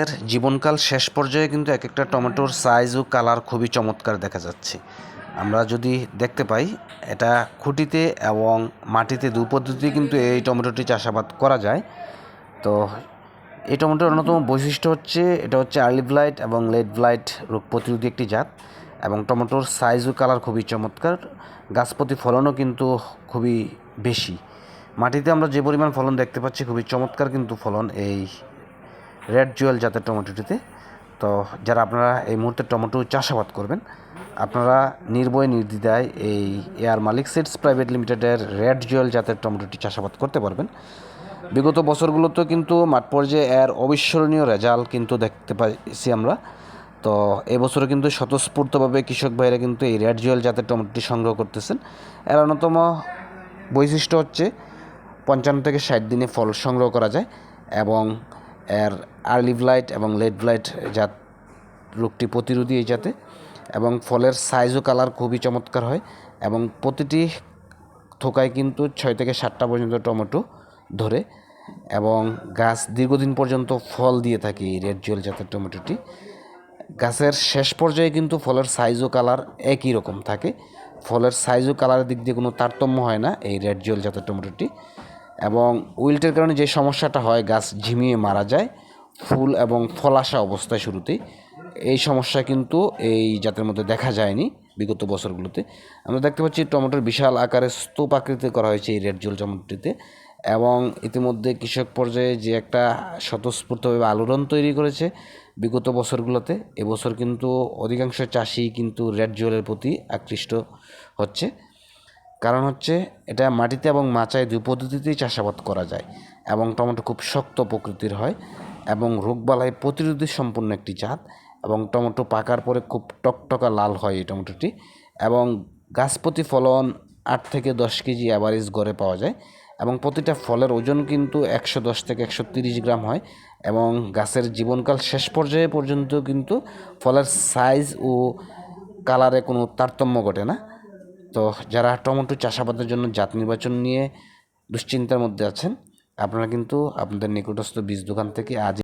এর জীবনকাল শেষ পর্যায়ে কিন্তু এক একটা টমেটোর সাইজ ও কালার খুবই চমৎকার দেখা যাচ্ছে। আমরা যদি দেখতে পাই, এটা খুঁটিতে এবং মাটিতে দু পদ্ধতি কিন্তু এই টমেটোটি চাষাবাদ করা যায়। তো এই টমেটোর অন্যতম বৈশিষ্ট্য হচ্ছে, এটা হচ্ছে আর্লি ব্লাইট এবং লেট ব্লাইট রোগ প্রতিরোধী একটি জাত এবং টমেটোর সাইজ ও কালার খুবই চমৎকার। গাছপতি ফলনও কিন্তু খুবই বেশি। মাটিতে আমরা যে পরিমাণ ফলন দেখতে পাচ্ছি, খুবই চমৎকার কিন্তু ফলন এই রেড জুয়েল জাতের টমেটোটিতে। তো যারা আপনারা এই মুহূর্তে টমেটো চাষাবাদ করবেন, আপনারা নির্ভয় নির্দ্বিধায় এই এয়ার মালিক সিডস প্রাইভেট লিমিটেডের রেড জুয়েল জাতের টমেটোটি চাষাবাদ করতে পারবেন। বিগত বছরগুলোতেও কিন্তু মাঠ পর্যায়ে এর অবিস্মরণীয় রেজাল্ট কিন্তু দেখতে পাইছি আমরা। তো এবছরও কিন্তু স্বতঃস্ফূর্তভাবে কৃষক ভাইরা কিন্তু এই রেড জুয়েল জাতের টমেটোটি সংগ্রহ করতেছেন। এর অন্যতম বৈশিষ্ট্য হচ্ছে, পঞ্চান্ন থেকে ষাট দিনে ফল সংগ্রহ করা যায় এবং এর আর্লি ব্লাইট এবং লেট ব্লাইট জাত রোগটি প্রতিরোধী এই জাতে এবং ফলের সাইজ ও কালার খুবই চমৎকার হয় এবং প্রতিটি থোকায় কিন্তু ছয় থেকে সাতটা পর্যন্ত টমেটো ধরে এবং গাছ দীর্ঘদিন পর্যন্ত ফল দিয়ে থাকে এই রেড জুয়েল জাতের টমেটোটি। গাছের শেষ পর্যায়ে কিন্তু ফলের সাইজ ও কালার একই রকম থাকে। ফলের সাইজ ও কালারের দিক দিয়ে কোনো তারতম্য হয় না এই রেড জুয়েল জাতের টমেটোটি। এবং উইল্টের কারণে যে সমস্যাটা হয়, গাছ ঝিমিয়ে মারা যায়, ফুল এবং ফল আসা অবস্থায় শুরুতেই। এই সমস্যা কিন্তু এই জাতের মধ্যে দেখা যায়নি বিগত বছরগুলোতে। আমরা দেখতে পাচ্ছি টমেটোর বিশাল আকারে স্তূপ আকৃতি করা হয়েছে এই রেড জুয়েল টমেটোটিতে এবং ইতিমধ্যে কৃষক পর্যায়ে যে একটা স্বতঃস্ফূর্তভাবে আলোড়ন তৈরি করেছে বিগত বছরগুলোতে, এবছর কিন্তু অধিকাংশ চাষি কিন্তু রেড জুয়েলের প্রতি আকৃষ্ট হচ্ছে। কারণ হচ্ছে এটা মাটিতে এবং মাচায় দুই পদ্ধতিতেই চাষাবাদ করা যায় এবং টমেটো খুব শক্ত প্রকৃতির হয় এবং রোগবালাই প্রতিরোধী সম্পূর্ণ একটি জাত এবং টমেটো পাকার পরে খুব টকটকা লাল হয় এই টমেটোটি এবং গাছপ্রতি ফলন আট থেকে দশ কেজি অ্যাভারেজ গড়ে পাওয়া যায় এবং প্রতিটা ফলের ওজন কিন্তু একশো দশ থেকে একশো তিরিশ গ্রাম হয় এবং গাছের জীবনকাল শেষ পর্যায়ে পর্যন্ত কিন্তু ফলের সাইজ ও কালারে কোনো তারতম্য ঘটে না। তো যারা টমেটো চাষাবাদের জন্য জাত নির্বাচন নিয়ে দুশ্চিন্তার মধ্যে আছেন, আপনারা কিন্তু আপনাদের নিকটস্থ বীজ দোকান থেকে আজ